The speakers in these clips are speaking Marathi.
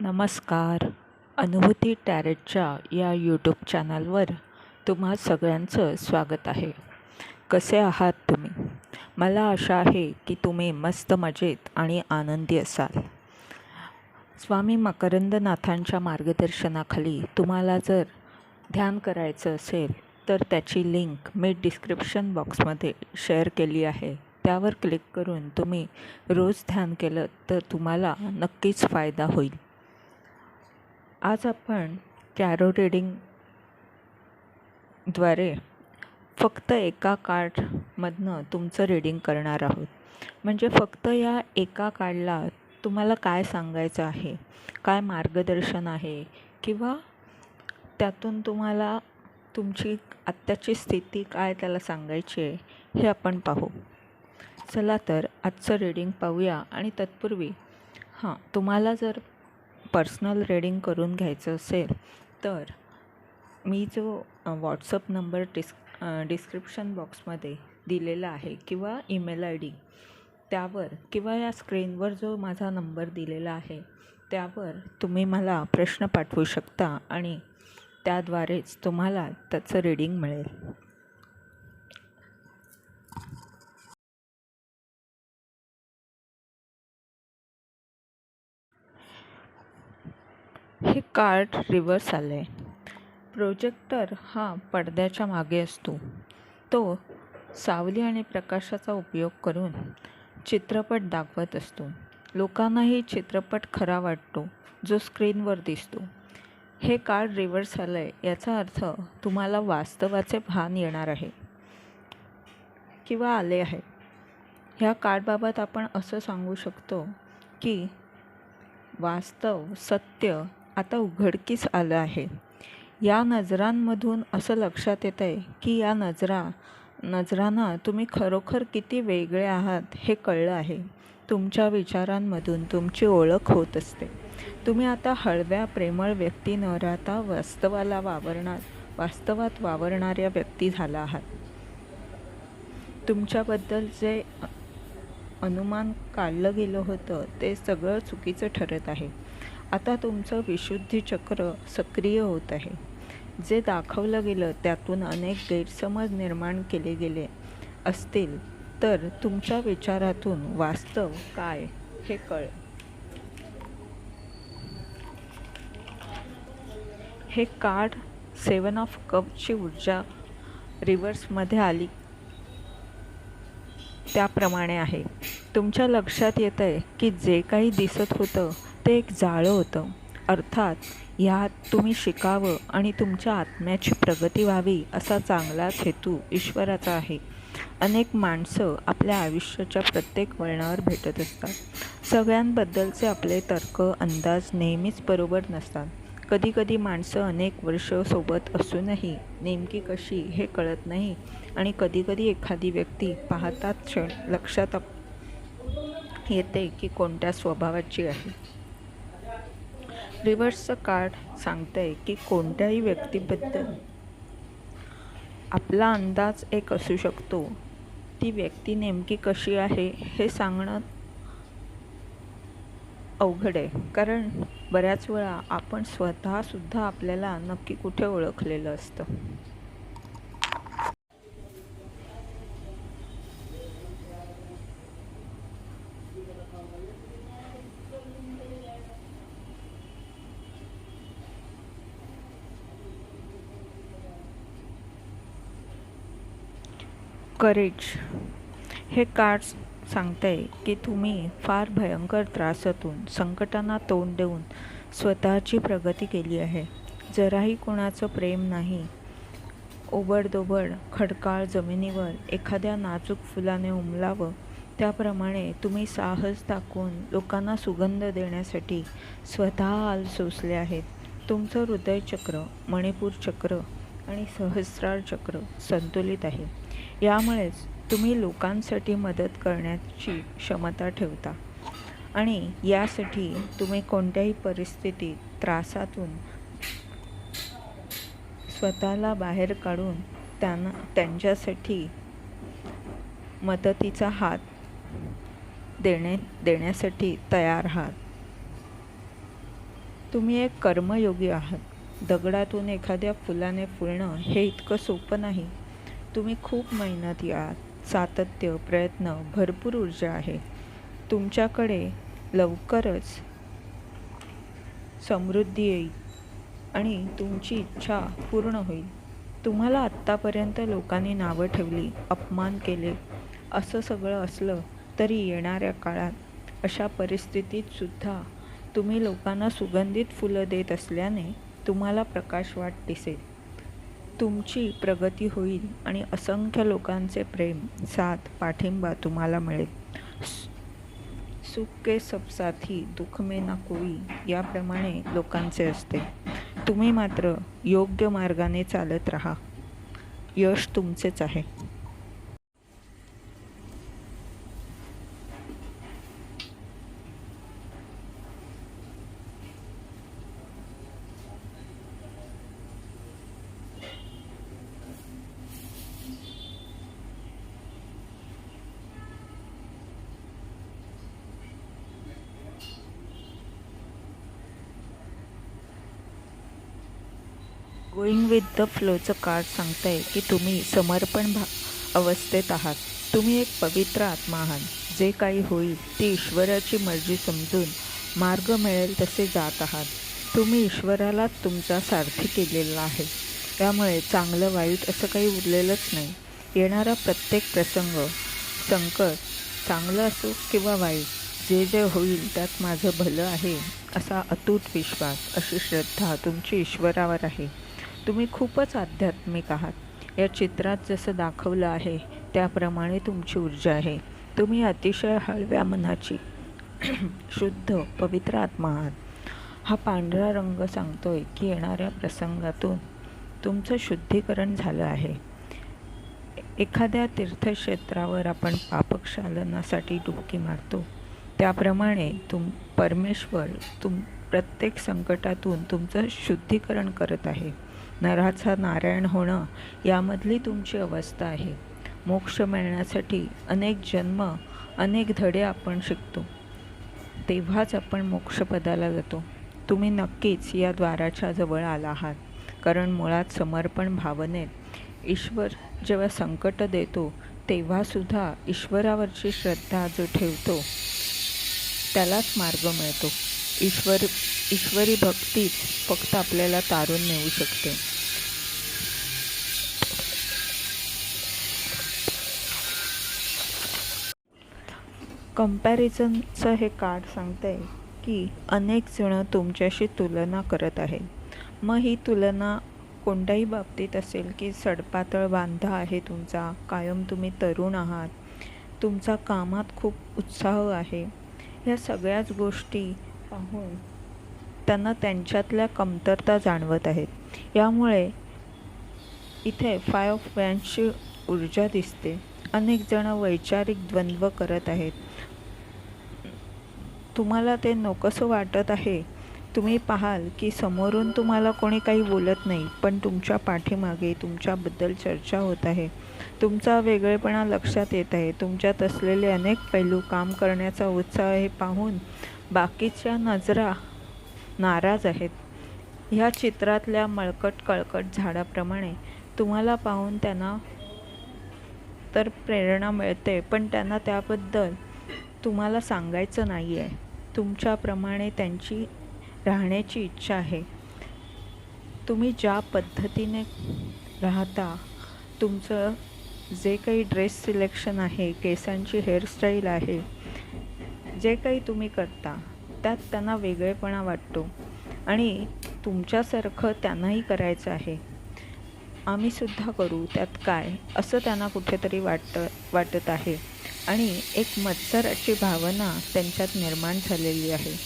नमस्कार. अनुभूती टॅरेटच्या या यूट्यूब चॅनलवर तुम्हा सगळ्यांचं स्वागत आहे. कसे आहात तुम्ही? मला आशा आहे की तुम्ही मस्त मजेत आणि आनंदी असाल. स्वामी मकरंदनाथांच्या मार्गदर्शनाखाली तुम्हाला जर ध्यान करायचं असेल तर त्याची लिंक मी डिस्क्रिप्शन बॉक्समध्ये शेअर केली आहे. त्यावर क्लिक करून तुम्ही रोज ध्यान केलं तर तुम्हाला नक्कीच फायदा होईल. आज आपण कॅरो रीडिंगद्वारे फक्त एका कार्डमधनं तुमचं रीडिंग करणार आहोत. म्हणजे फक्त या एका कार्डला तुम्हाला काय सांगायचं आहे? काय मार्गदर्शन आहे? किंवा त्यातून तुम्हाला तुमची आत्ताची स्थिती काय त्याला सांगायची आहे हे आपण पाहू. चला तर आजचं रीडिंग पाहूया आणि तत्पूर्वी हां तुम्हाला जर पर्सनल रीडिंग करून घ्यायचं असेल तर मी जो व्हॉट्सअप नंबर डिस् डिस्क्रिप्शन बॉक्समध्ये दिलेला आहे किंवा ईमेल आय डी त्यावर किंवा या स्क्रीनवर जो माझा नंबर दिलेला आहे त्यावर तुम्ही मला प्रश्न पाठवू शकता आणि त्याद्वारेच तुम्हाला त्याचं रीडिंग मिळेल. हे कार्ड रिव्हर्स आलं आहे प्रोजेक्टर हा पडद्याच्या मागे असतो. तो सावली आणि प्रकाशाचा उपयोग करून चित्रपट दाखवत असतो. लोकांनाही चित्रपट खरा वाटतो जो स्क्रीनवर दिसतो. हे कार्ड रिव्हर्स आलं आहे याचा अर्थ तुम्हाला वास्तवाचे भान येणार आहे किंवा आले आहे. ह्या कार्डबाबत आपण असं सांगू शकतो की वास्तव सत्य आता उघडकीस आलं आहे. या नजरांमधून असं लक्षात येतं आहे की या नजरा नजरांना तुम्ही खरोखर किती वेगळे आहात हे कळलं आहे. तुमच्या विचारांमधून तुमची ओळख होत असते. तुम्ही आता हळव्या प्रेमळ व्यक्ती न राहता वास्तवाला वावरणार वास्तवात वावरणाऱ्या व्यक्ती झाला आहात. तुमच्याबद्दल जे अनुमान काढलं गेलं होतं ते सगळं चुकीचं ठरत आहे. आता तुमचं विशुद्धी चक्र सक्रिय होत आहे. जे दाखवलं गेलं त्यातून अनेक गैरसमज निर्माण केले गेले असतील तर तुमच्या विचारातून वास्तव काय हे कळ हे कार्ड सेवन ऑफ कपची ऊर्जा रिव्हर्समध्ये आली. त्याप्रमाणे आहे. तुमच्या लक्षात येतं आहे की जे काही दिसत होतं ते एक जाळं होतं. अर्थात ह्यात तुम्ही शिकावं आणि तुमच्या आत्म्याची प्रगती व्हावी असा चांगलाच हेतू ईश्वराचा आहे. अनेक माणसं आपल्या आयुष्याच्या प्रत्येक वळणावर भेटत असतात. सगळ्यांबद्दलचे आपले तर्क अंदाज नेहमीच बरोबर नसतात. कधीकधी माणसं अनेक वर्ष सोबत असूनही नेमकी कशी हे कळत नाही आणि कधीकधी एखादी व्यक्ती पाहतात क्षण लक्षात येते की कोणत्या स्वभावाची आहे. रिव्हर्सचं कार्ड सांगतं आहे की कोणत्याही व्यक्तीबद्दल आपला अंदाज एक असू शकतो. ती व्यक्ती नेमकी कशी आहे हे सांगणं अवघड आहे. कारण बऱ्याच वेळा आपण स्वतःसुद्धा आपल्याला नक्की कुठे ओळखलेलं असतं. करेज हे कार्ड सांगतंय की तुम्ही फार भयंकर त्रासातून संकटांना तोंड देऊन स्वतःची प्रगती केली आहे. जराही कोणाचं प्रेम नाही. ओबडदोबड खडकाळ जमिनीवर एखाद्या नाजूक फुलाने उमलावं. त्याप्रमाणे तुम्ही साहस दाखवून लोकांना सुगंध देण्यासाठी स्वतः आल सोसले आहेत. तुमचं हृदयचक्र मणिपूर चक्र आणि सहस्रार चक्र संतुलित आहे. यामुळेच तुम्ही लोकांसाठी मदत करण्याची क्षमता ठेवता. आणि यासाठी तुम्ही कोणत्याही परिस्थितीत त्रासातून स्वतःला बाहेर काढून त्यांना त्यांच्यासाठी मदतीचा हात देणे देण्यासाठी तयार आहात. तुम्ही एक कर्मयोगी आहात. दगडातून एखाद्या फुलाने फुलणं हे इतकं सोपं नाही. तुम्ही खूप मेहनती आहात सातत्य प्रयत्न भरपूर ऊर्जा आहे. तुमच्याकडे लवकरच समृद्धी येईल आणि तुमची इच्छा पूर्ण होईल. तुम्हाला आत्तापर्यंत लोकांनी नावं ठेवली अपमान केले असं सगळं असलं तरी येणाऱ्या काळात अशा परिस्थितीतसुद्धा तुम्ही लोकांना सुगंधित फुलं देत असल्याने तुम्हाला प्रकाशवाट दिसेल. तुमची प्रगती होईल आणि असंख्य लोकांचे प्रेम साथ पाठिंबा तुम्हाला मिळेल. सुख के सब साथी दुःख मे ना कोई याप्रमाणे लोकांचे असते. तुम्ही मात्र योग्य मार्गाने चालत राहा. यश तुमचेच आहे. गोईंग विथ द फ्लोचं कार्ड सांगतंय की तुम्ही समर्पण भा अवस्थेत आहात. तुम्ही एक पवित्र आत्मा आहात. जे काही होईल ती ईश्वराची मर्जी समजून मार्ग मिळेल तसे जात आहात. तुम्ही ईश्वरालाच तुमचा सारथी केलेला आहे. त्यामुळे चांगलं वाईट असं काही उरलेलंच नाही. येणारा प्रत्येक प्रसंग संकट चांगलं असो किंवा वाईट जे जे होईल त्यात माझं भलं आहे असा अतूट विश्वास अशी श्रद्धा तुमची ईश्वरावर आहे. तुम्ही खूपच आध्यात्मिक आहात. या चित्रात जसं दाखवलं आहे त्याप्रमाणे तुमची ऊर्जा आहे. तुम्ही अतिशय हळव्या मनाची शुद्ध पवित्र आत्मा आहात. हा पांढरा रंग सांगतोय की येणाऱ्या प्रसंगातून तुमचं शुद्धीकरण झालं आहे. एखाद्या तीर्थक्षेत्रावर आपण पापक्षालनासाठी डुबकी मारतो. त्याप्रमाणे तुम परमेश्वर तुम प्रत्येक संकटातून तुमचं शुद्धीकरण करत आहे. नराचा नारायण होणं यामधली तुमची अवस्था आहे. मोक्ष मिळण्यासाठी अनेक जन्म अनेक धडे आपण शिकतो. तेव्हाच आपण मोक्षपदाला जातो. तुम्ही नक्कीच या द्वाराच्या जवळ आला आहात. कारण मुळात समर्पण भावनेत ईश्वर जेव्हा संकट देतो तेव्हासुद्धा ईश्वरावरची श्रद्धा जो ठेवतो त्यालाच मार्ग मिळतो. ईश्वर ईश्वरी भक्तीच फक्त आपल्याला तारून नेऊ शकते. कम्पॅरिझनचं हे कार्ड सांगतं आहे की अनेक जणं तुमच्याशी तुलना करत आहेत मग ही तुलना कोणत्याही बाबतीत असेल की सडपातळ बांधा आहे तुमचा कायम तुम्ही तरुण आहात तुमचा कामात खूप उत्साह आहे. ह्या सगळ्याच गोष्टी पाहून त्यांना त्यांच्यातल्या कमतरता जाणवत आहेत. यामुळे इथे फाय ऑफ वॅन्सची ऊर्जा दिसते. अनेक जण वैचारिक द्वंद्व करत आहेत. तुम्हाला ते नकोसं वाटत आहे. तुम्ही पाहाल की समोरून तुम्हाला कोणी काही बोलत नाही पण तुमच्या पाठीमागे तुमच्याबद्दल चर्चा होत आहे. तुमचा वेगळेपणा लक्षात येत आहे. तुमच्यात असलेले अनेक पैलू काम करण्याचा उत्साह हे पाहून बाकीच्या नजरा नाराज आहेत. ह्या चित्रातल्या मळकट कळकट झाडाप्रमाणे तुम्हाला पाहून त्यांना तर प्रेरणा मिळते पण त्यांना त्याबद्दल तुम्हाला सांगायचं नाही आहे तुमच्याप्रमाणे त्यांची राहण्याची इच्छा आहे. तुम्ही ज्या पद्धतीने राहता तुमचं जे काही ड्रेस सिलेक्शन आहे केसांची हेअरस्टाईल आहे जे काही तुम्ही करता त्यात त्यांना वेगळेपणा वाटतो. आणि तुमच्यासारखं त्यांनाही करायचं आहे. आम्हीसुद्धा करू त्यात काय? असं त्यांना कुठेतरी वाटत वाटत आहे. आणि एक मत्सराची भावना त्यांच्यात निर्माण झालेली आहे.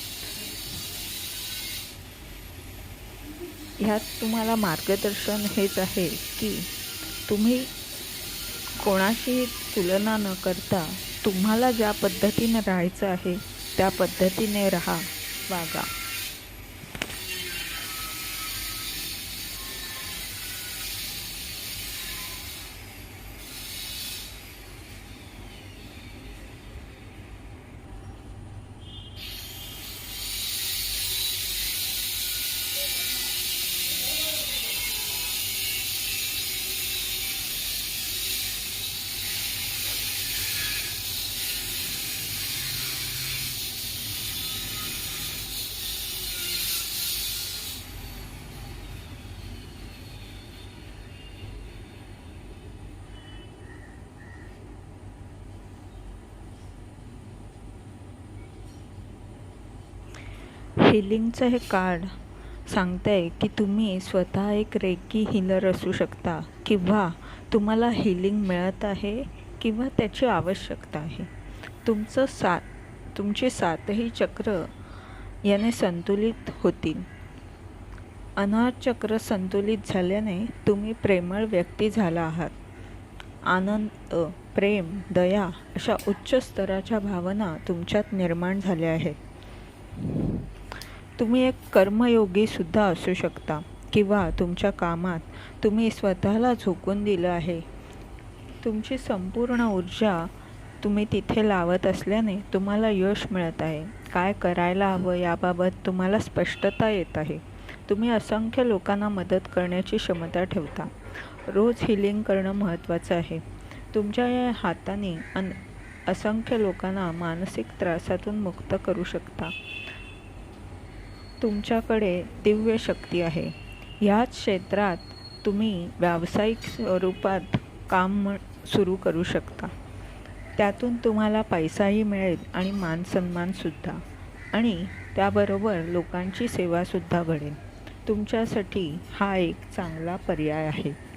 ह्यात तुम्हाला मार्गदर्शन हेच आहे की तुम्ही कोणाशी तुलना न करता तुम्हाला ज्या पद्धतीनं राहायचं आहे त्या पद्धतीने राहा वागा. हिलिंगचं हे कार्ड सांगतं आहे की तुम्ही स्वतः एक रेकी हिलर असू शकता किंवा तुम्हाला हिलिंग मिळत आहे किंवा त्याची आवश्यकता आहे. तुमचं सात तुमचे सातही चक्र याने संतुलित होतील. अनाथ चक्र संतुलित झाल्याने तुम्ही प्रेमळ व्यक्ती झाला आहात. आनंद प्रेम दया अशा उच्च स्तराच्या भावना तुमच्यात निर्माण झाल्या आहेत. तुम्ही एक कर्मयोगीसुद्धा असू शकता किंवा तुमच्या कामात तुम्ही स्वतःला झोकून दिलं आहे. तुमची संपूर्ण ऊर्जा तुम्ही तिथे लावत असल्याने तुम्हाला यश मिळत आहे. काय करायला हवं याबाबत तुम्हाला स्पष्टता येत आहे. तुम्ही असंख्य लोकांना मदत करण्याची क्षमता ठेवता. रोज हिलिंग करणं महत्त्वाचं आहे. तुमच्या या हाताने अन असंख्य लोकांना मानसिक त्रासातून मुक्त करू शकता. तुमच्याकडे दिव्य शक्ती आहे. ह्याच क्षेत्रात तुम्ही व्यावसायिक स्वरूपात काम सुरू करू शकता. त्यातून तुम्हाला पैसाही मिळेल आणि मानसन्मानसुद्धा आणि त्याबरोबर लोकांची सेवासुद्धा घडेल. तुमच्यासाठी हा एक चांगला पर्याय आहे.